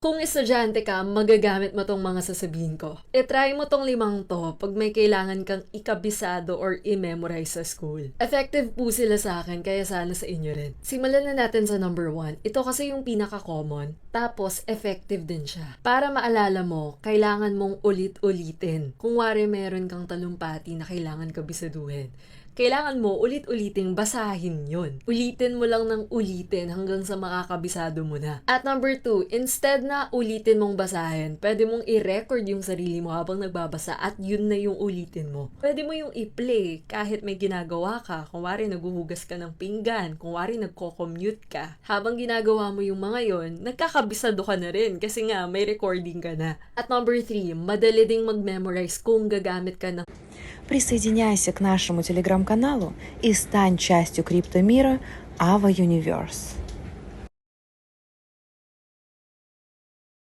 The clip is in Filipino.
Kung estudyante ka, magagamit mo tong mga sasabihin ko. I-try mo tong limang to pag may kailangan kang ikabisado or i-memorize sa school. Effective po sila sa akin, kaya sana sa inyo rin. Simulan na natin sa number one. Ito kasi yung pinaka-common, tapos effective din siya. Para maalala mo, kailangan mong ulit-ulitin. Kung wari meron kang talumpati na kailangan kabisaduhin, kailangan mo ulit-uliting basahin yun. Ulitin mo lang ng ulitin hanggang sa makakabisado mo na. At number two, instead na ulitin mong basahin, pwede mong i-record yung sarili mo habang nagbabasa at yun na yung ulitin mo. Pwede mo yung i-play kahit may ginagawa ka. Kung wari naghuhugas ka ng pinggan, kung wari nagko-commute ka. Habang ginagawa mo yung mga yon, nagkakabisado ka na rin kasi nga may recording ka na. At number three, madali ding mag-memorize kung gagamit ka ng Присоединяйся к нашему телеграм-каналу и стань частью криптомира Ava Universe.